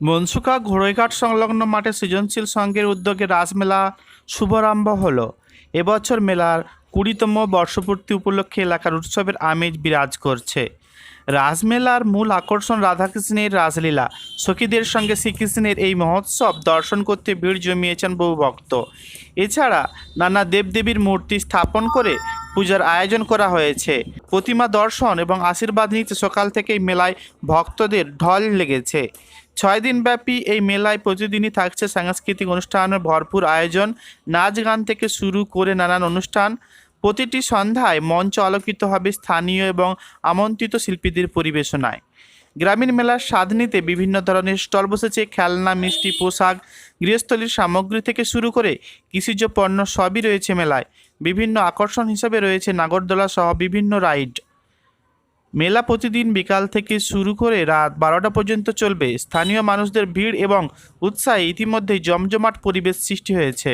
মনসুকা ঘোড়ইঘাট সংলগ্ন মাঠে সৃজনশীল সংঘের উদ্যোগে রাসমেলা শুভারম্ভ হল। এবছর মেলার কুড়িতম বর্ষপূর্তি উপলক্ষে এলাকার উৎসবের আমেজ বিরাজ করছে। রাজমেলার মূল আকর্ষণ রাধাকৃষ্ণের রাসলীলা। সখীদের সঙ্গে শ্রীকৃষ্ণের এই মহোৎসব দর্শন করতে ভিড় জমিয়েছেন বহু ভক্ত। এছাড়া নানা দেবদেবীর মূর্তি স্থাপন করে পূজার আয়োজন করা হয়েছে। প্রতিমা দর্শন এবং আশীর্বাদ নিতে সকাল থেকেই মেলায় ভক্তদের ঢল লেগেছে। ছয় দিনব্যাপী এই মেলায় প্রতিদিনই থাকছে সাংস্কৃতিক অনুষ্ঠানের ভরপুর আয়োজন। নাচ গান থেকে শুরু করে নানান অনুষ্ঠান। প্রতিটি সন্ধ্যায় মঞ্চ আলোকিত হবে স্থানীয় এবং আমন্ত্রিত শিল্পীদের পরিবেশনায়। গ্রামীণ মেলার স্বাদ নিতে বিভিন্ন ধরনের স্টল বসেছে, খেলনা, মিষ্টি, পোশাক, গৃহস্থলীর সামগ্রী থেকে শুরু করে কৃষিজ পণ্য সবই রয়েছে মেলায়। বিভিন্ন আকর্ষণ হিসেবে রয়েছে নাগরদোলা সহ বিভিন্ন রাইড। মেলা প্রতিদিন বিকাল থেকে শুরু করে রাত বারোটা পর্যন্ত চলবে। স্থানীয় মানুষদের ভিড় এবং উৎসাহে ইতিমধ্যেই জমজমাট পরিবেশ সৃষ্টি হয়েছে।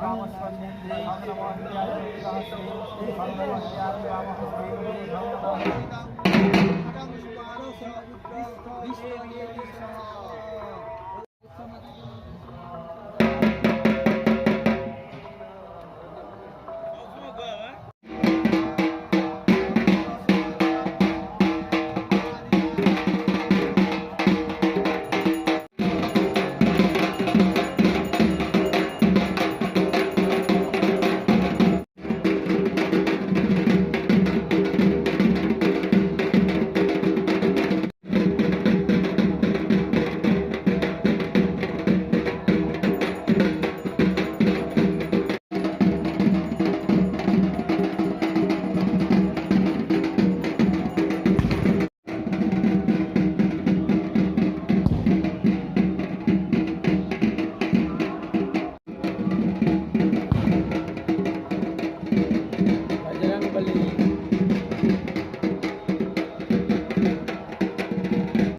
భగవత్